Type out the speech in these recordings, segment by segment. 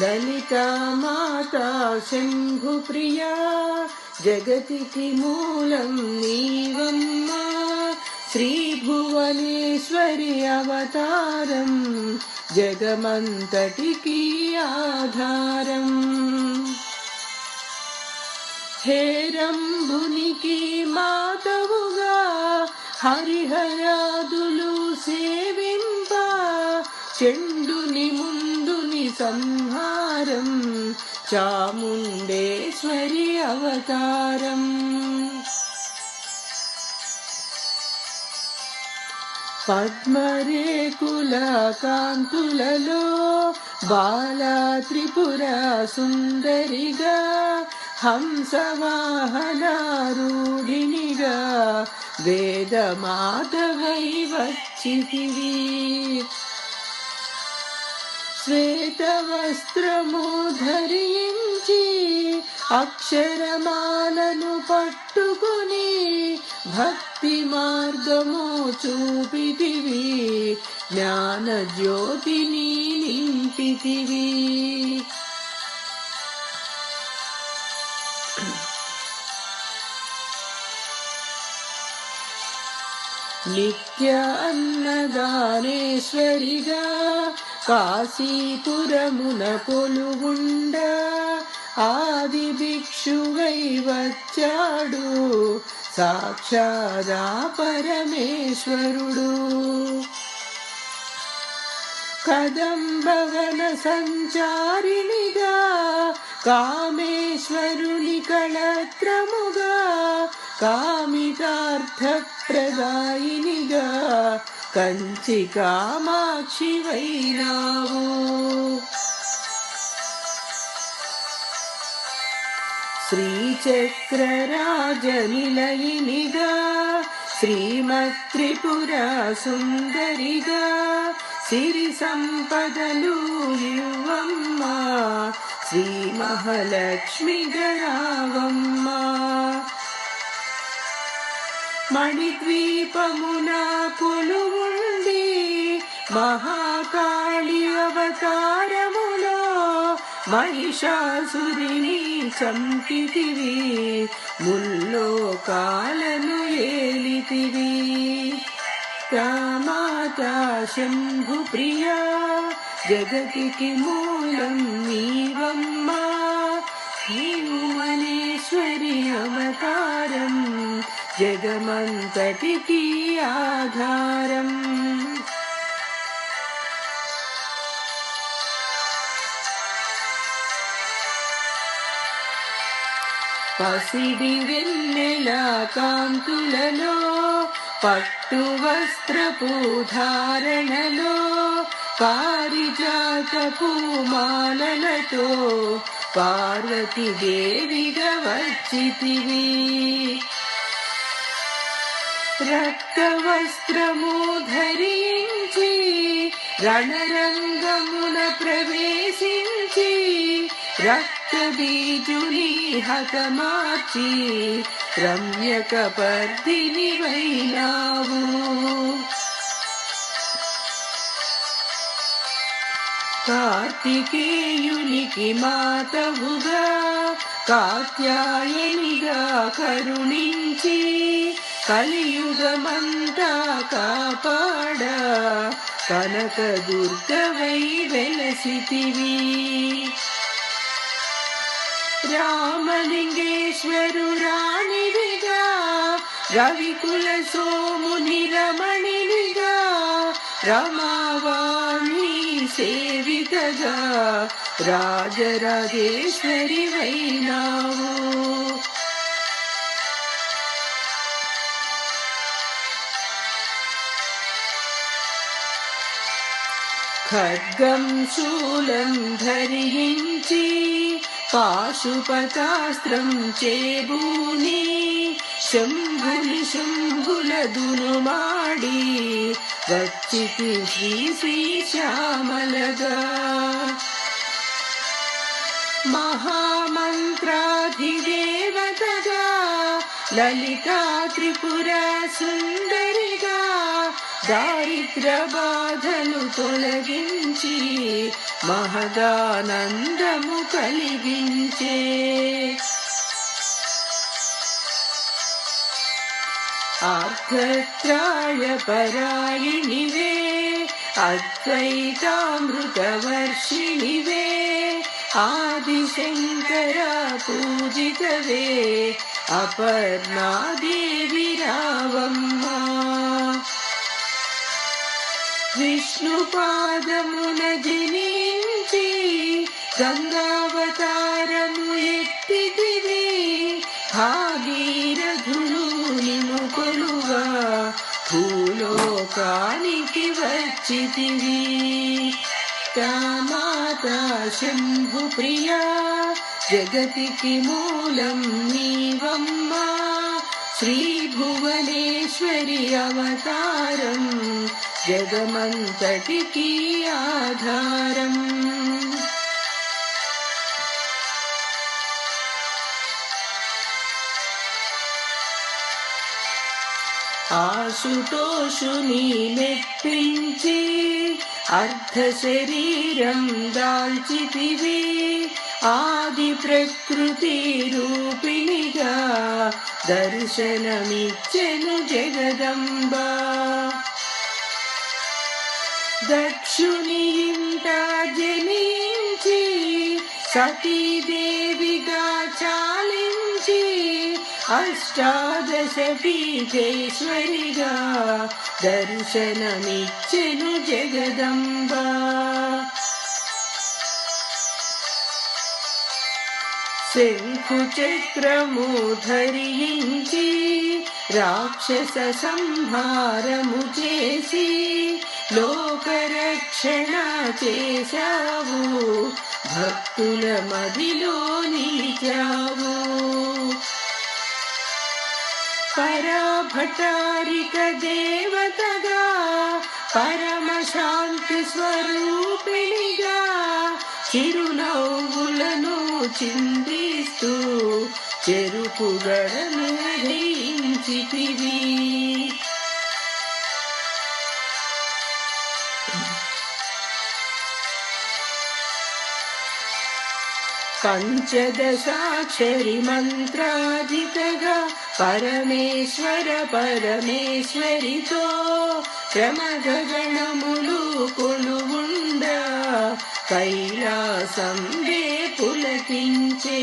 లలితా మాతా శంభుప్రియా జగతికి మూలం నీవమ్మా శ్రీభువనేశ్వరి అవతారం జగమంతటికి ఆధారం. హేరంభునికి మాతవుగా హరిహరాదులు సేవింప చెండుని ముందుని సంహారం చాముండేశ్వరి అవతారం. పద్మరేకుల కాంతులలో బాల త్రిపుర సుందరిగా హంసవాహనారూఢినిగా వేదమాతవై వచ్చితివి. శ్వేతవస్త్రము ధరించి అక్షరమాలను పట్టుకుని భక్తి మార్గము చూపితివి జ్ఞాన జ్యోతిని నింపితివి. నిత్య అన్నదానేశ్వరిగా కాశీపురమున కొలువుండ ఆది భిక్షువై వచ్చాడు. సాక్షాదా పరమేశ్వరుడు. కదంబవన సంచారిణిగా కామేశ్వరుని కళత్రముగా కామితార్థప్రదాయినిగా కంచి కామాక్షి వైనావు శ్రీచక్రరాజనిలయినిగా శ్రీమత్రిపుర సుందరిగా సిరి సంపదలు ఇవ్వమ్మ శ్రీ మహాలక్ష్మి గరావమ్మ మణిద్వీపమున కొలువుండి మహాకాళి అవతారములో మహిషాసురిని చంపితివి. ముల్లో కాలను ఏలితివి. రామాతా శంభు ప్రియా జగతికి మూలం నీవమ్మా. మనేశ్వరి అవతారం जगमन्तति आधारम्। पसिदिविल् पट्टुवस्त्रपूधारणलो पारिजातपूमाललतो पारिजातपुमाननतो पार्वती రక్తవస్త్రము ధరించి రణరంగమున ప్రవేశించి రక్త బీజుని హతమార్చి రమ్యక పర్దిని వైనావు. కార్తికేయునికి మాతవుగా కాత్యాయనిగా కరుణించి కలియుగమంతా కాపాడ? కనక దుర్గవై వెలసితివి. రామలింగేశ్వరు రాణివిగా రవికుల సోముని రమణినిగా రమావాణి సేవితగా రాజరాజేశ్వరి వైనావు ఖడ్గం శూలం ధరించి పాశుపతాస్త్రం చేబూని శంభుని శంభుల దునుమాడి వచ్చితి శ్రీ శ్రీ శ్యామలగా. మహామంత్రాధిదేవతగా లలితా త్రిపుర సుందరిగా దారిద్ర బాధలు తొలగించి మహదానందము కలిగించే. ఆర్ధత్రాయ పరాయణివే అద్వైతామృతవర్షిణివే ఆదిశంకర పూజితవే అపర్ణాదేవి రావమ్మా. విష్ణు పాదమున జనించి గంగావతారము ఎత్తిదివి భాగీరథులు నిను కొలువా. భూలోకానికి వచ్చితివి. మాతా శంభు ప్రియా జగతికి మూలం నీవమ్మా. శ్రీ భువనేశ్వరి అవతారం జగమంతటికి ఆధారం. ఆశుతోషుని మెప్పించి అర్ధ శరీరం దాల్చితివి ఆది ప్రకృతి రూపిణిగా దర్శనమిచ్చెను జగదంబా. దక్షుని ఇంట జనించి సతీదేవిగా చాలించి అష్టాదశ పీఠేశ్వరిగా దర్శనమిచ్చెను జగదంబ. శంఖు చక్రము ధరించి రాక్షస సంహారము చేసి లోకరక్షణ చేశావు భక్తుల మదిలో నిలిచావు. పరాభటారిక దేవతగా పరమ శాంతి స్వరూపిణిగా చిరునవ్వులను చిందిస్తూ చెరుపు గడను ధరించితివి. పంచదశాక్షరి మంత్రాధితగా పరమేశ్వర పరమేశ్వరితో క్రమగణములు కొలువుండ కైలాసం పులకించే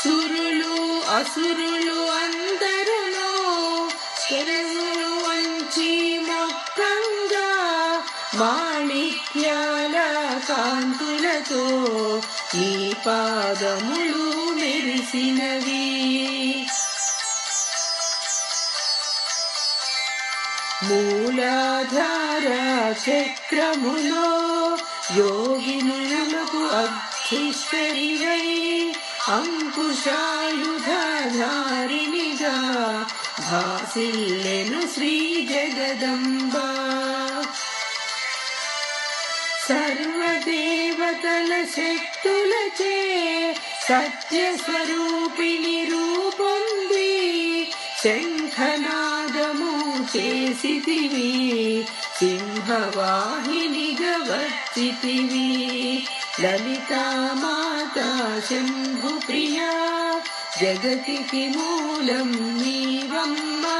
సురులు అసురులు అందరును చెరువులు వంచి మొక్కంగా మాణిక్యాల కాంతులతో ఈ పాదములు మెరిసినవి. మూలాధార చక్రములో యోగినులకు అధిశ్వరివై అంకుశాయుధారిణిగా భాసిల్లెను శ్రీ జగదంబా. సర్వదేవతల శక్తులచే సత్య స్వరూపిణి రూపొంది. శంఖనాదము చేసితివి సింహవాహినిగా వచ్చితివి లలితా శంభు ప్రియా జగతికి మూలం నీవమ్మా.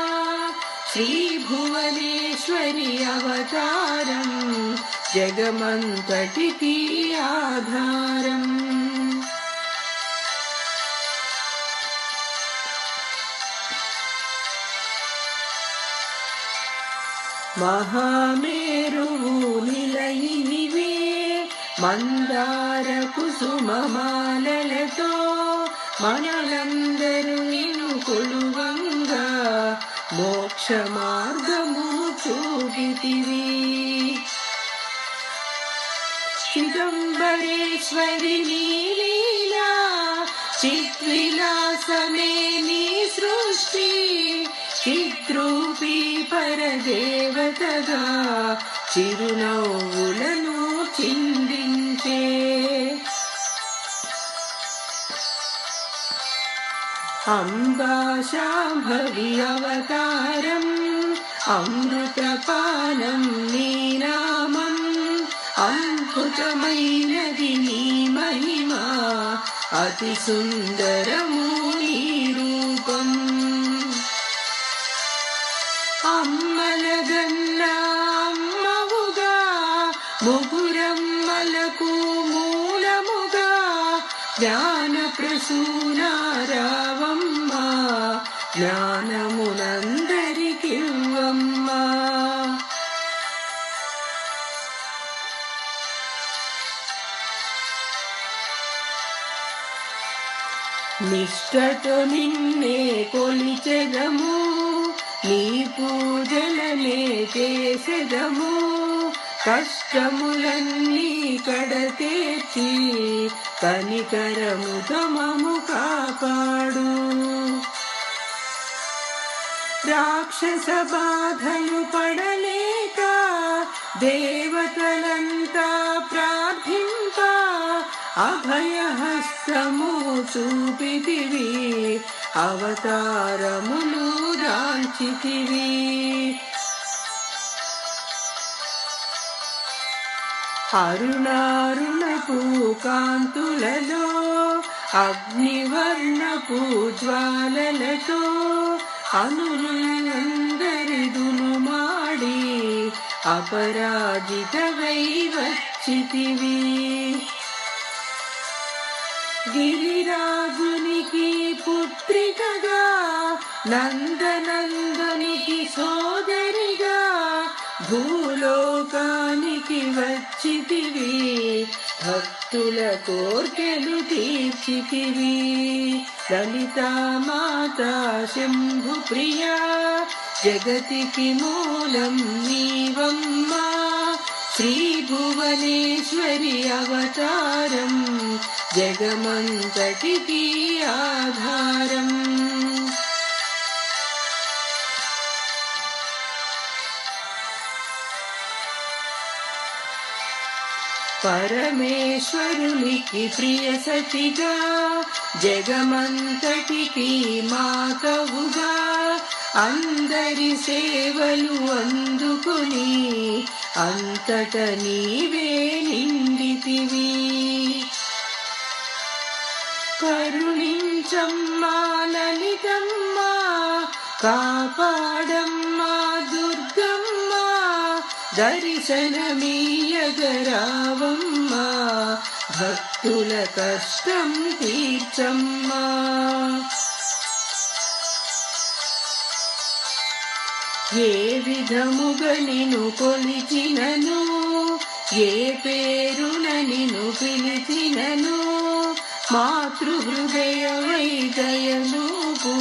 శ్రీభువనేశ్వరి అవతారం జగమంతటికి ఆధారం మహామేరువు నిలయినివే మందార కుసుమమాలలతో మనలందరూ నిన్ను కొలువంగా మోక్ష మార్గము చూపితివి చిదంబరేశ్వరి నీలీలా చిద్విలాసమే నీ సృష్టి చిద్రూపీ పరదేవతగా చిరునవ్వులను చిందించే. అంబా శాంభవి అవతారం అమృతపానం నీనా అద్భుతమైనది నీ మహిమ. అతి సుందరము నీ రూపం. అమ్మలగన్నా అమ్మవుగా ముగురమ్మలకు మూలముగా. జ్ఞాన ప్రసూనారావమ్మ జ్ఞానమునంద నిష్టతో నిన్నే కొలిచెదము. నీ పూజలనే చేసెదము. కష్టములన్నీ కడతేర్చి కనికరము తమము కాపాడు. రాక్షస బాధలు పడలేక దేవతలంతా అభయహస్తము చూపితివి అవతారములు దాల్చితివి. అరుణారుణపు కాంతులలో అగ్నివర్ణపు జ్వాలలతో అనులందరిదును మాడి అపరాజితవై వచ్చితివి. గిరిరాజునికి పుత్రికగా నందనందనికి సోదరిగా భూలోకానికి వచ్చితివి భక్తుల కోర్కెలు తీర్చితివి. లలితా మాతా శంభు ప్రియా జగతికి మూలం నీవమ్మా. శ్రీ భువనేశ్వరి అవతారం జగమంతటికి ఆధారం. పరమేశ్వరునికి ప్రియ సతిగా జగమంతటికి మాతవుగా అందరి సేవలు అందుకుని అంతట నీవే నిండితివి. కరుణించమ్మా లలితమ్మా కాపాడమ్మా దుర్గమ్మా దర్శనమీయగరావమ్మా భక్తుల కష్టం తీర్చమ్మా. ఏ విధముగా నిను కొలిచినను ఏ పేరున నిను పిలిచినను మాతృహృదయ వైదయనూపు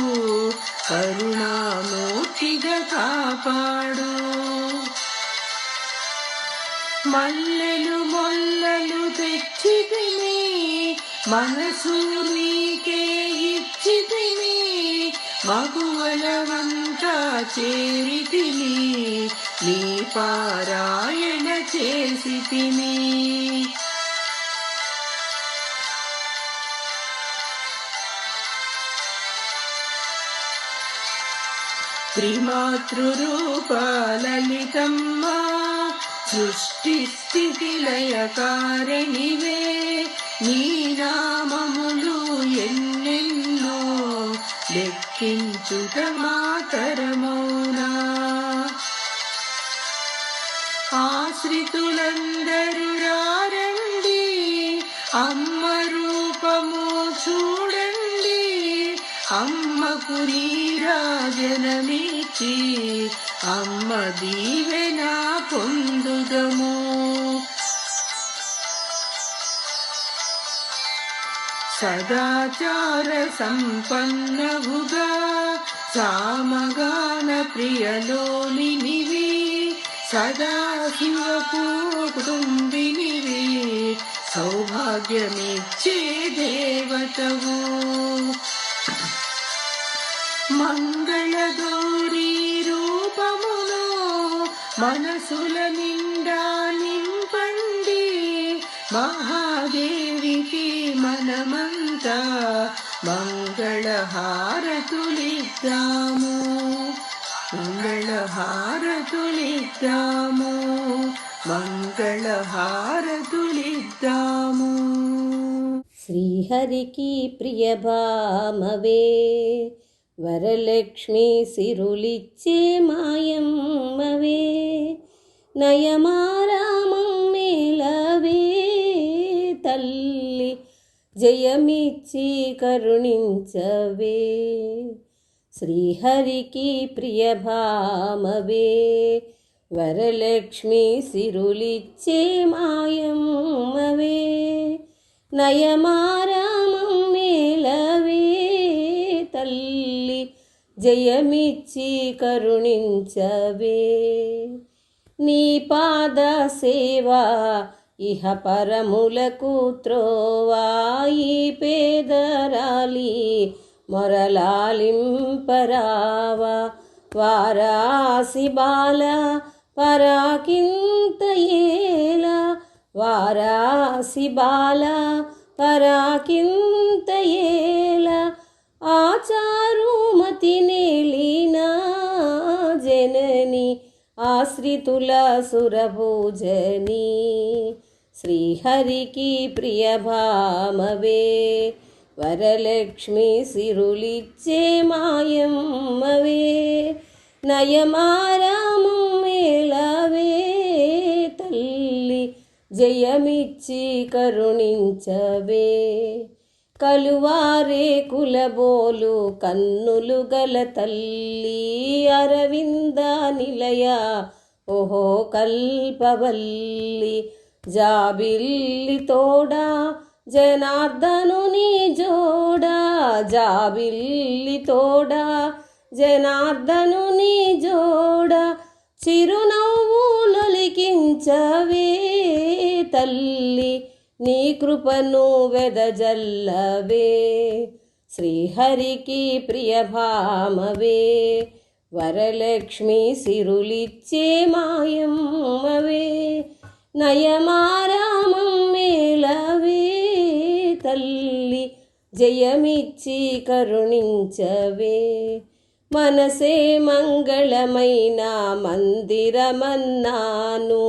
కరుణామూర్తిగా కాపాడు. మల్లెలు మొల్లలు తెచ్చి తిని మనసు నీకే ఇచ్చి తిని మగువలవంతా చేరి తిని నీ పారాయణ చేసి తిని త్రిమాతృరూప లలితమ్మ సృష్టి స్థితి కారణివే నీ నామములు ఎన్నెన్నో లెక్కించుట మాతరమౌనా. ఆశ్రితులందరూ రారండి అమ్మ రూపము చూడండి అమ్మకు నీ నీరాజనమిచ్చి అమ్మ దీవెన పొందుదము. సదాచార సంపన్నవుగా సామగాన ప్రియలోనినివి సదా శివకు కుటుంబినివి సౌభాగ్యమిచ్చే దేవతవు. మంగళగౌరీ రూపమును మనసుల నిండా నింపండి. మహాదేవికి మనమంతా మంగళహారతులిద్దాము. మంగళహారతులిద్దాము. మంగళహారతులిద్దాము. శ్రీహరికి ప్రియభామవే వరలక్ష్మి సిరులిచ్చే మాయమ్మవే నయమారామం మేలవే తల్లి జయమిచ్చి కరుణించవే. శ్రీహరికి ప్రియభామవే వరలక్ష్మి సిరులిచ్చే మాయమ్మవే నయమారామం మేలవే తల్లి. జయమిచ్చి కరుణించవే. నీ పాద సేవా ఇహ పరములకు త్రోవాయి పేదరాలి మొరలాలింపరావా. వారాసి బాల పరాకింత ఏలా వారాసి బాల పరాకింత ఏలా. ఆచారుమతి నేలినా జనని ఆశ్రితుల సురభోజని. శ్రీహరికి ప్రియభామవే వరలక్ష్మి సిరులిచ్చే మాయమ్మవే. నయమారామం మేళవే తల్లి జయమిచ్చి కరుణించవే. కలువారే కులబోలు కన్నులు గల తల్లి అరవింద నిలయ. ఓహో కల్పవల్లి జాబిల్లి తోడా జనార్దనుని జోడా. జాబిల్లి తోడా జనార్దనుని జోడా. చిరునవ్వులొలికించవే తల్లి నీ కృపను వెదజల్లవే. శ్రీహరికి ప్రియభామవే. వరలక్ష్మి సిరులిచ్చే మాయమ్మవే. నయమారామం మేళవే తల్లి జయమిచ్చి కరుణించవే. మనసే మంగళమైన మందిరమన్నాను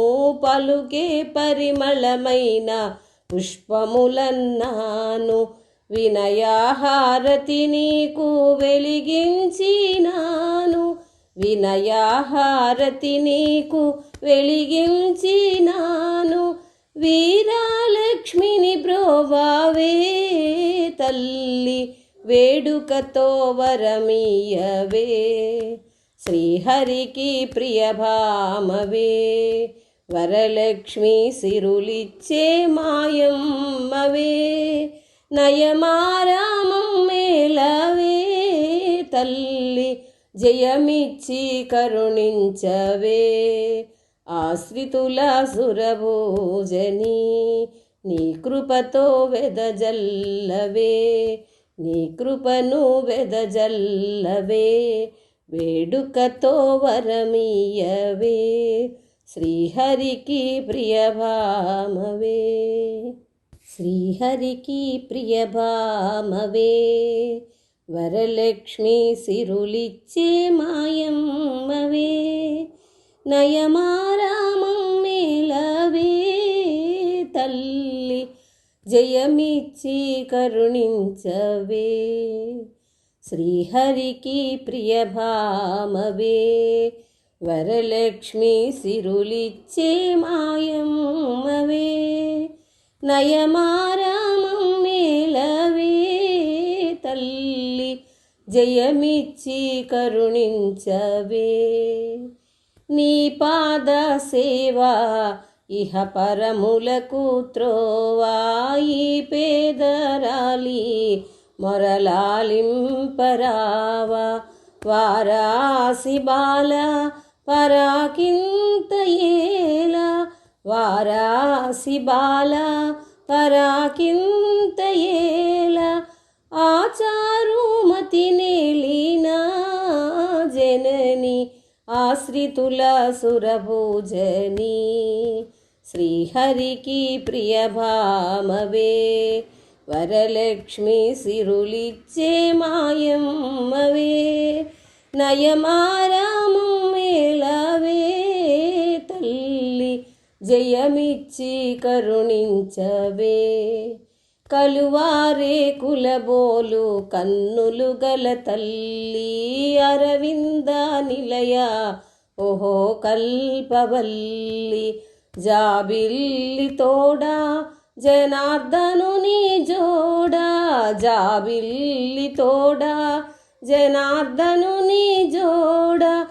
పలుకే పరిమళమైన పుష్పములన్నాను. వినయాహారతి నీకు వెలిగించినాను. వినయాహారతి నీకు వెలిగించినాను. వీరాలక్ష్మిని బ్రోవావే తల్లి వేడుకతో వరమీయవే శ్రీహరికి ప్రియభామవే. వరలక్ష్మి సిరులిచ్చే మాయమ్మవే నయమారామం మేలవే తల్లి జయమిచ్చి కరుణించవే. ఆశ్రితుల సురభోజని నీ కృపతో వెదజల్లవే నీ కృపను వెదజల్లవే వేడుకతో వరమీయవే. శ్రీహరికి ప్రియభామవే. శ్రీహరికి ప్రియభామవే. వరలక్ష్మి సిరులిచ్చే మాయమ్మవే. నయమారామం మేళవే. తల్లి జయమిచ్చి కరుణించవే. శ్రీహరికి ప్రియభామవే. వరలక్ష్మి సిరులిచ్చే మాయమ్మవే నయమారామం మేళవే తల్లి జయమిచ్చి కరుణించవే. నీ పాద సేవా ఇహ పరములకు త్రోవాయి పేదరాలి మొరలాలింపరావా. వారాసి బాల పరాకింతయేలా వారాసి బాల పరాకింతయేలా ఆచారుమతి నేలినా జనని ఆశ్రితుల సురభూజని శ్రీహరికి ప్రియభామవే వరలక్ష్మి సిరులిచ్చే మాయమ్మవే నయమారామం మేళవే తల్లి జయమిచ్చి కరుణించవే. కలువారే కులబోలు కన్నులు గల తల్లి అరవింద నిలయ ఓహో కల్పవల్లి. జాబిల్లి తోడా జనార్దనుని జోడా. జాబిల్లి తోడా జనార్దనుని జోడా.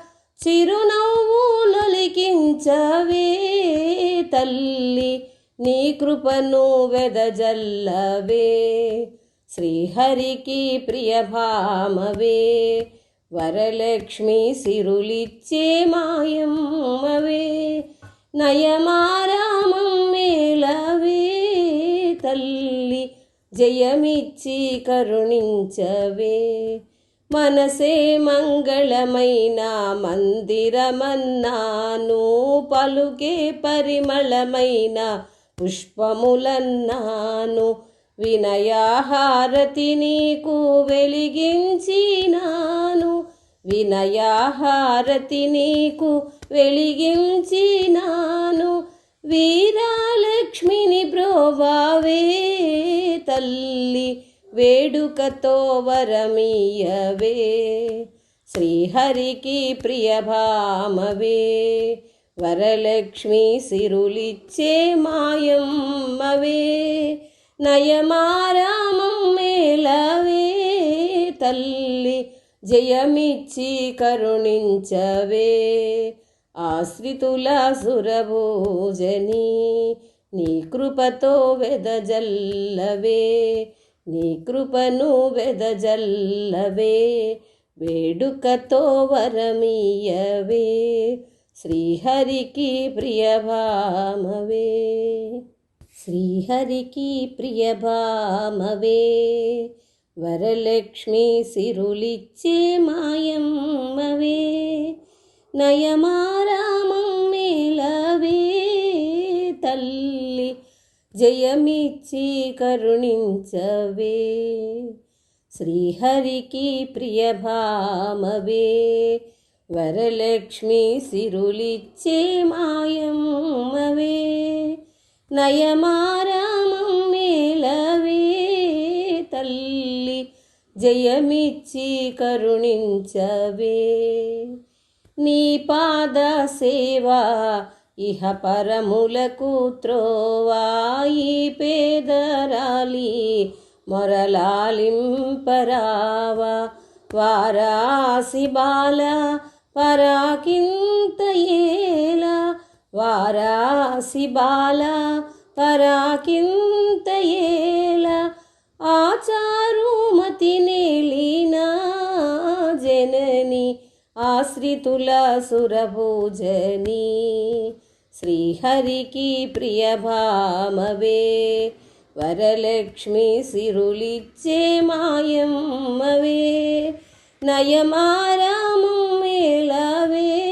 చిరునవ్వులొలికించవే తల్లి నీ కృపను వెదజల్లవే. శ్రీహరికి ప్రియభామవే వరలక్ష్మి సిరులిచ్చే మాయమ్మవే. నయమారామం మేలవే తల్లి జయమిచ్చి కరుణించవే. మనసే మంగళమైన మందిరమన్నాను. పలుకే పరిమళమైన పుష్పములన్నాను. వినయాహారతి నీకు వెలిగించినాను. వినయాహారతి నీకు వెలిగించినాను. వీరాల వేడుకతో వరమీయవే. శ్రీహరికి ప్రియభామవే. వరలక్ష్మి సిరులిచ్చే మాయమ్మవే. నయమారామం మేలవే తల్లి జయమిచ్చి కరుణించవే. ఆశ్రితుల సురభోజని నీ కృపతో వెదజల్లవే. నీ కృపను వెదజల్లవే వేడుకతో వరమీయవే శ్రీహరికి ప్రియభామవే. శ్రీహరికి ప్రియభామవే వరలక్ష్మి సిరులిచ్చే మాయమ్మవే నయమారామం మేలవే తల్లి. జయమిచ్చి కరుణించవే. శ్రీహరికి ప్రియభామవే. వరలక్ష్మి సిరులిచ్చే మాయమ్మవే. నయమారామం మేలవే తల్లి జయమిచ్చి కరుణించవే. నీ పాద సేవా ఇహ పరములకు త్రోవాయి పేదరాలి మొరలాలింపరావా. వారాసి బాల పరాకింత ఏలా. వారాసి బాల పరాకింత ఏలా. ఆచారుమతి నేలినా జనని ఆశ్రితుల సురభూజనీ. श्रीहरि की प्रिय भामवे वरलक्ष्मी सिरुलिच्चे मायम्मवे नयमारामं मेलवे